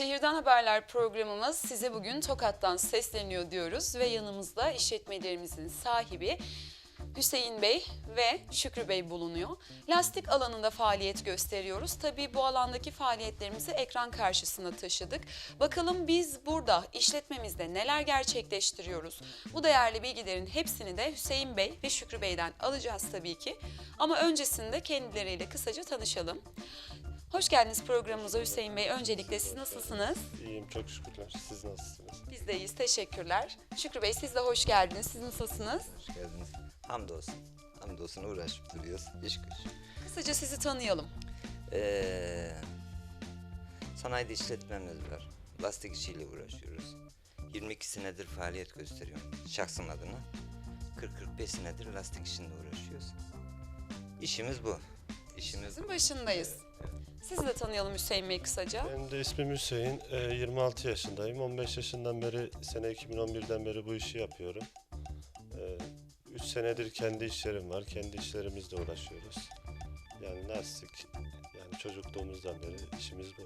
Şehirden Haberler programımız size bugün Tokat'tan sesleniyor diyoruz ve yanımızda işletmelerimizin sahibi Hüseyin Bey ve Şükrü Bey bulunuyor. Lastik alanında faaliyet gösteriyoruz. Tabii bu alandaki faaliyetlerimizi ekran karşısına taşıdık. Bakalım biz burada işletmemizde neler gerçekleştiriyoruz? Bu değerli bilgilerin hepsini de Hüseyin Bey ve Şükrü Bey'den alacağız tabii ki. Ama öncesinde kendileriyle kısaca tanışalım. Hoş geldiniz programımıza Hüseyin Bey. Öncelikle siz nasılsınız? İyiyim çok şükürler. Siz nasılsınız? Biz de iyiyiz. Teşekkürler. Şükrü Bey siz de hoş geldiniz. Siz nasılsınız? Hoş geldiniz. Hamdolsun. Hamdolsun uğraşıp duruyoruz. İş güç. Kısaca sizi tanıyalım. Ee, sanayide işletmemiz var. Lastik işiyle uğraşıyoruz. 22 senedir faaliyet gösteriyorum. Şahsım adına. 40-45 senedir lastik işinde uğraşıyoruz. İşimiz bu. İşimiz Sizin başındayız. Sizi de tanıyalım Hüseyin Bey kısaca. Benim de ismim Hüseyin. Ee, 26 yaşındayım. 15 yaşından beri, sene 2011'den beri bu işi yapıyorum. 3 senedir kendi işlerim var. Kendi işlerimizle uğraşıyoruz. Yani lastik, yani çocukluğumuzdan beri işimiz bu.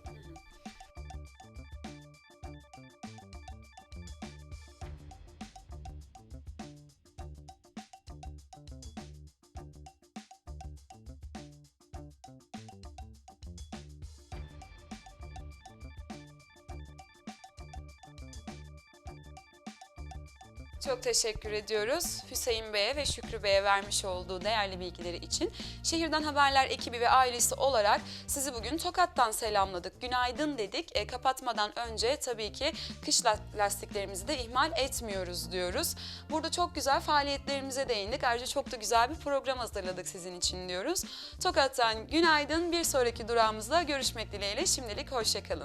Çok teşekkür ediyoruz Hüseyin Bey'e ve Şükrü Bey'e vermiş olduğu değerli bilgileri için. Şehirden Haberler ekibi ve ailesi olarak sizi bugün Tokat'tan selamladık. Günaydın dedik. E, kapatmadan önce tabii ki kış la- lastiklerimizi de ihmal etmiyoruz diyoruz. Burada çok güzel faaliyetlerimize değindik. Ayrıca çok da güzel bir program hazırladık sizin için diyoruz. Tokat'tan günaydın. Bir sonraki durağımızda görüşmek dileğiyle. Şimdilik hoşçakalın.